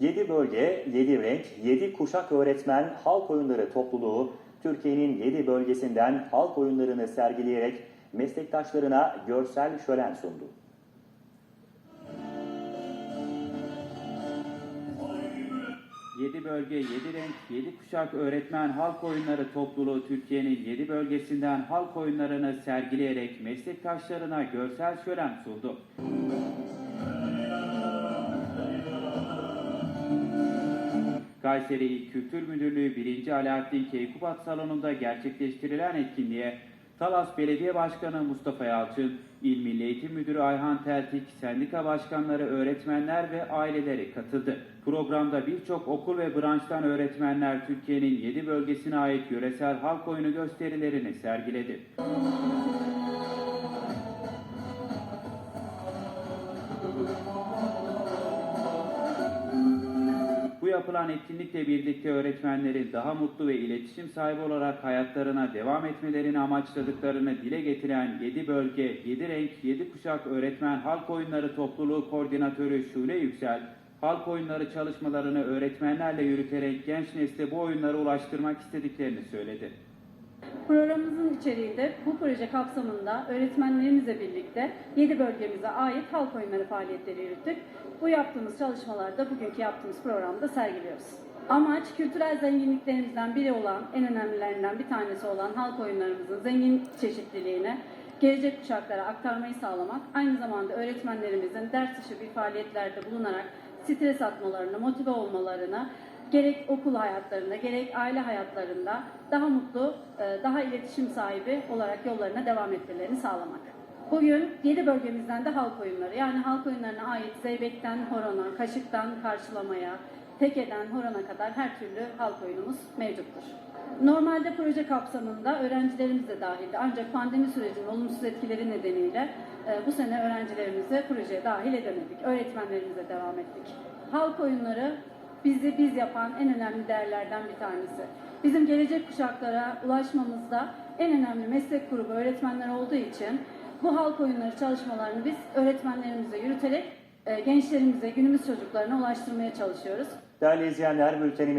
7 bölge, 7 renk, 7 kuşak öğretmen halk oyunları topluluğu Türkiye'nin 7 bölgesinden halk oyunlarını sergileyerek meslektaşlarına görsel şölen sundu. Yedi bölge, yedi renk, yedi kuşak öğretmen halk oyunları topluluğu Türkiye'nin yedi bölgesinden halk oyunlarını sergileyerek meslektaşlarına görsel şölen sundu. Kayseri İl Kültür Müdürlüğü 1. Alaaddin Keykubat Salonu'nda gerçekleştirilen etkinliğe Talas Belediye Başkanı Mustafa Yalçın, İl Milli Eğitim Müdürü Ayhan Teltik, sendika başkanları, öğretmenler ve aileleri katıldı. Programda birçok okul ve branştan öğretmenler Türkiye'nin 7 bölgesine ait yöresel halk oyunu gösterilerini sergiledi. Yapılan etkinlikle birlikte öğretmenlerin daha mutlu ve iletişim sahibi olarak hayatlarına devam etmelerini amaçladıklarını dile getiren 7 bölge, 7 renk, 7 kuşak öğretmen halk oyunları topluluğu koordinatörü Şule Yüksel, halk oyunları çalışmalarını öğretmenlerle yürüterek genç nesle bu oyunlara ulaştırmak istediklerini söyledi. Programımızın içeriğinde bu proje kapsamında öğretmenlerimizle birlikte 7 bölgemize ait halk oyunları faaliyetleri yürüttük. Bu yaptığımız çalışmalarda bugünkü yaptığımız programda sergiliyoruz. Amaç kültürel zenginliklerimizden biri olan, en önemlilerinden bir tanesi olan halk oyunlarımızın zengin çeşitliliğini gelecek kuşaklara aktarmayı sağlamak, aynı zamanda öğretmenlerimizin ders dışı bir faaliyetlerde bulunarak stres atmalarını, motive olmalarını, gerek okul hayatlarında gerek aile hayatlarında daha mutlu, e, daha iletişim sahibi olarak yollarına devam etmelerini sağlamak. Bugün 7 bölgemizden de halk oyunları yani halk oyunlarına ait zeybekten horona, kaşıktan karşılamaya, tekeden horona kadar her türlü halk oyunumuz mevcuttur. Normalde proje kapsamında öğrencilerimiz de dahildi ancak pandemi sürecinin olumsuz etkileri nedeniyle e, bu sene öğrencilerimizi projeye dahil edemedik. Öğretmenlerimize devam ettik. Halk oyunları bizi biz yapan en önemli değerlerden bir tanesi. Bizim gelecek kuşaklara ulaşmamızda en önemli meslek grubu öğretmenler olduğu için bu halk oyunları çalışmalarını biz öğretmenlerimize yürüterek e, gençlerimize, günümüz çocuklarına ulaştırmaya çalışıyoruz. Değerli izleyenler bültenimiz